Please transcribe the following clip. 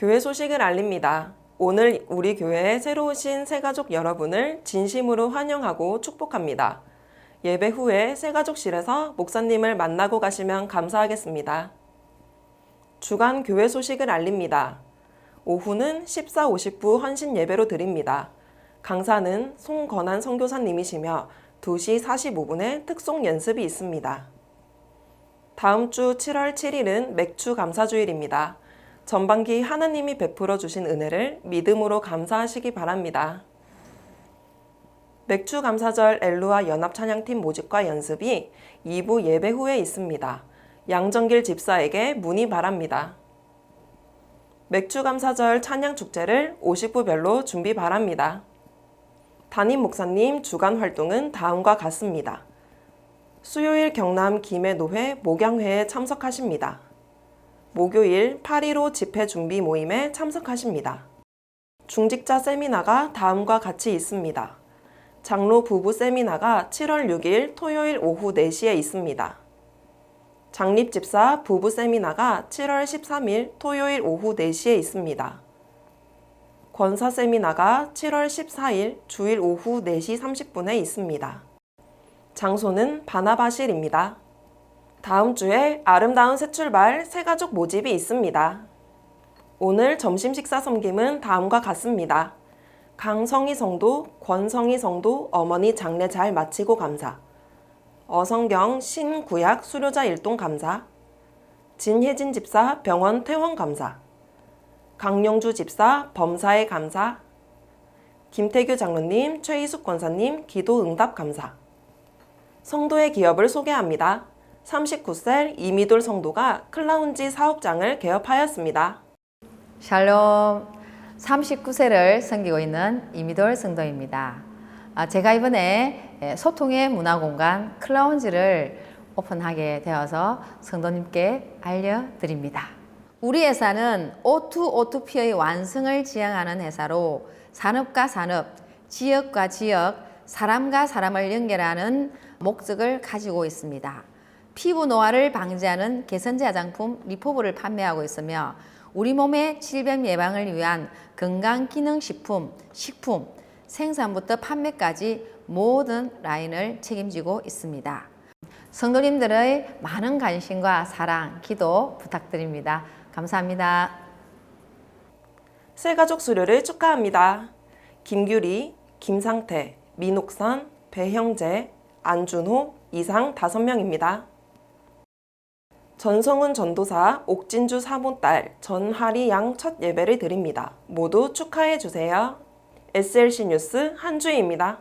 교회 소식을 알립니다. 오늘 우리 교회에 새로 오신 새가족 여러분을 진심으로 환영하고 축복합니다. 예배 후에 새가족실에서 목사님을 만나고 가시면 감사하겠습니다. 주간 교회 소식을 알립니다. 오후는 14, 50부 헌신 예배로 드립니다. 강사는 송건한 선교사님이시며 2시 45분에 특송 연습이 있습니다. 다음 주 7월 7일은 맥주 감사주일입니다. 전반기 하나님이 베풀어 주신 은혜를 믿음으로 감사하시기 바랍니다. 맥주 감사절 엘루아 연합 찬양팀 모집과 연습이 2부 예배 후에 있습니다. 양정길 집사에게 문의 바랍니다. 맥주 감사절 찬양 축제를 50부별로 준비 바랍니다. 담임 목사님 주간 활동은 다음과 같습니다. 수요일 경남 김해 노회 목양회에 참석하십니다. 목요일 8.15 집회 준비 모임에 참석하십니다. 중직자 세미나가 다음과 같이 있습니다. 장로 부부 세미나가 7월 6일 토요일 오후 4시에 있습니다. 장립집사 부부 세미나가 7월 13일 토요일 오후 4시에 있습니다. 권사 세미나가 7월 14일 주일 오후 4시 30분에 있습니다. 장소는 바나바실입니다. 다음 주에 아름다운 새 출발 새가족 모집이 있습니다. 오늘 점심 식사 섬김은 다음과 같습니다. 강성희 성도, 권성희 성도 어머니 장례 잘 마치고 감사. 어성경 신구약 수료자 일동 감사. 진혜진 집사 병원 퇴원 감사. 강영주 집사 범사의 감사. 김태규 장로님, 최희숙 권사님 기도 응답 감사. 성도의 기업을 소개합니다. 39셀 이미돌 성도가 클라운지 사업장을 개업하였습니다. 샬롬 39세를 섬기고 있는 이미돌 성도입니다. 아, 제가 이번에 예, 소통의 문화공간 클라운지를 오픈하게 되어서 성도님께 알려드립니다. 우리 회사는 O2O2P의 완성을 지향하는 회사로 산업과 산업, 지역과 지역, 사람과 사람을 연결하는 목적을 가지고 있습니다. 피부 노화를 방지하는 개선제 화장품 리포브를 판매하고 있으며 우리 몸의 질병 예방을 위한 건강기능식품, 식품, 생산부터 판매까지 모든 라인을 책임지고 있습니다. 성도님들의 많은 관심과 사랑, 기도 부탁드립니다. 감사합니다. 새가족 수료를 축하합니다. 김규리, 김상태, 민옥선, 배형재, 안준호, 이상 5명입니다. 전성훈 전도사, 옥진주 사모딸, 전하리 양 첫 예배를 드립니다. 모두 축하해 주세요. SLC 뉴스 한주희입니다.